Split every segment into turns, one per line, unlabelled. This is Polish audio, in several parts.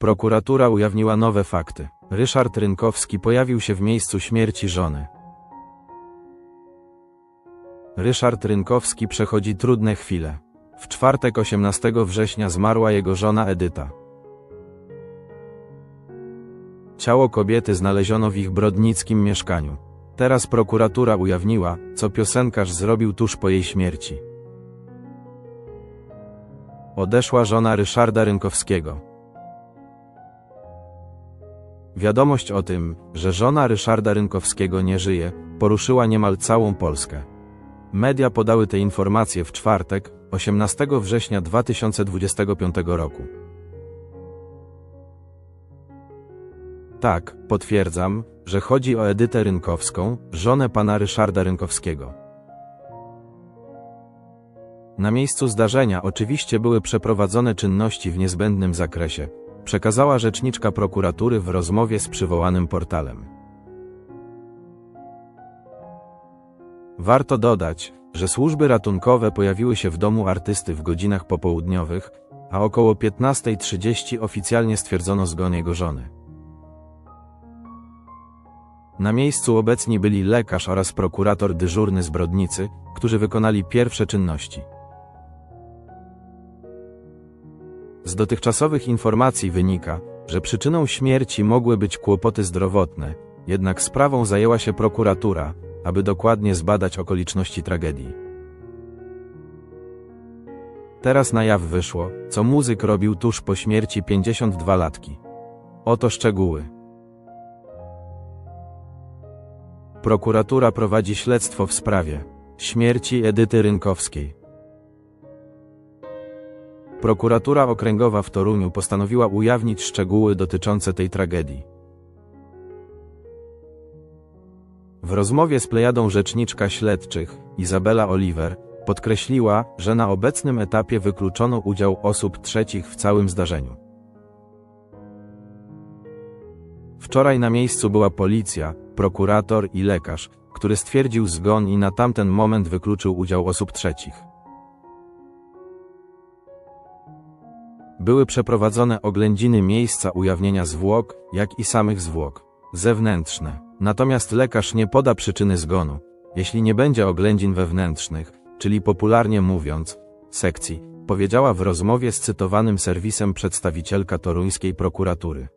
Prokuratura ujawniła nowe fakty. Ryszard Rynkowski pojawił się w miejscu śmierci żony. Ryszard Rynkowski przechodzi trudne chwile. W czwartek 18 września zmarła jego żona Edyta. Ciało kobiety znaleziono w ich brodnickim mieszkaniu. Teraz prokuratura ujawniła, co piosenkarz zrobił tuż po jej śmierci. Odeszła żona Ryszarda Rynkowskiego. Wiadomość o tym, że żona Ryszarda Rynkowskiego nie żyje, poruszyła niemal całą Polskę. Media podały te informacje w czwartek, 18 września 2025 roku. Tak, potwierdzam, że chodzi o Edytę Rynkowską, żonę pana Ryszarda Rynkowskiego. Na miejscu zdarzenia oczywiście były przeprowadzone czynności w niezbędnym zakresie, przekazała rzeczniczka prokuratury w rozmowie z przywołanym portalem. Warto dodać, że służby ratunkowe pojawiły się w domu artysty w godzinach popołudniowych, a około 15.30 oficjalnie stwierdzono zgon jego żony. Na miejscu obecni byli lekarz oraz prokurator dyżurny z Brodnicy, którzy wykonali pierwsze czynności. Z dotychczasowych informacji wynika, że przyczyną śmierci mogły być kłopoty zdrowotne, jednak sprawą zajęła się prokuratura, aby dokładnie zbadać okoliczności tragedii. Teraz na jaw wyszło, co muzyk robił tuż po śmierci 52-latki. Oto szczegóły. Prokuratura prowadzi śledztwo w sprawie śmierci Edyty Rynkowskiej. Prokuratura Okręgowa w Toruniu postanowiła ujawnić szczegóły dotyczące tej tragedii. W rozmowie z plejadą rzeczniczka śledczych, Izabela Oliver, podkreśliła, że na obecnym etapie wykluczono udział osób trzecich w całym zdarzeniu. Wczoraj na miejscu była policja, prokurator i lekarz, który stwierdził zgon i na tamten moment wykluczył udział osób trzecich. Były przeprowadzone oględziny miejsca ujawnienia zwłok, jak i samych zwłok zewnętrzne. Natomiast lekarz nie poda przyczyny zgonu, jeśli nie będzie oględzin wewnętrznych, czyli popularnie mówiąc, sekcji, powiedziała w rozmowie z cytowanym serwisem przedstawicielka toruńskiej prokuratury.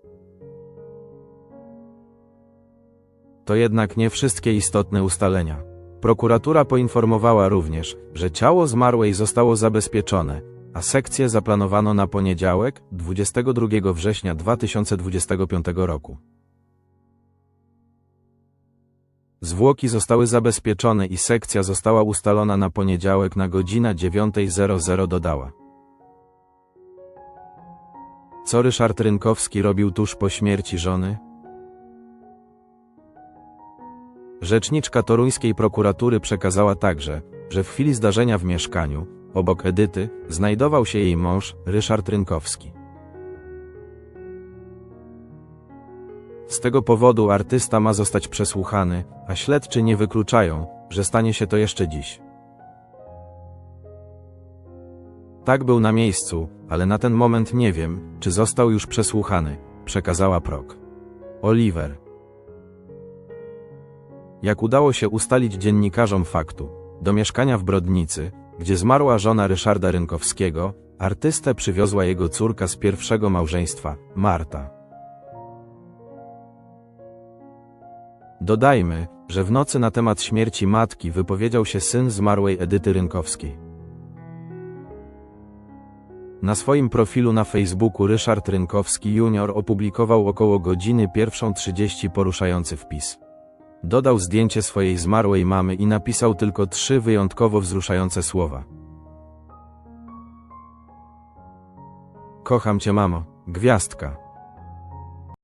To jednak nie wszystkie istotne ustalenia. Prokuratura poinformowała również, że ciało zmarłej zostało zabezpieczone, a sekcję zaplanowano na poniedziałek, 22 września 2025 roku. Zwłoki zostały zabezpieczone i sekcja została ustalona na poniedziałek na godzinę 9.00 dodała. Co Ryszard Rynkowski robił tuż po śmierci żony? Rzeczniczka toruńskiej prokuratury przekazała także, że w chwili zdarzenia w mieszkaniu, obok Edyty, znajdował się jej mąż, Ryszard Rynkowski. Z tego powodu artysta ma zostać przesłuchany, a śledczy nie wykluczają, że stanie się to jeszcze dziś. Tak był na miejscu, ale na ten moment nie wiem, czy został już przesłuchany, przekazała Prok. Oliver. Jak udało się ustalić dziennikarzom faktu, do mieszkania w Brodnicy, gdzie zmarła żona Ryszarda Rynkowskiego, artystę przywiozła jego córka z pierwszego małżeństwa, Marta. Dodajmy, że w nocy na temat śmierci matki wypowiedział się syn zmarłej Edyty Rynkowskiej. Na swoim profilu na Facebooku Ryszard Rynkowski Jr. opublikował około godziny 1.30 poruszający wpis. Dodał zdjęcie swojej zmarłej mamy i napisał tylko trzy wyjątkowo wzruszające słowa. Kocham cię, mamo, gwiazdka.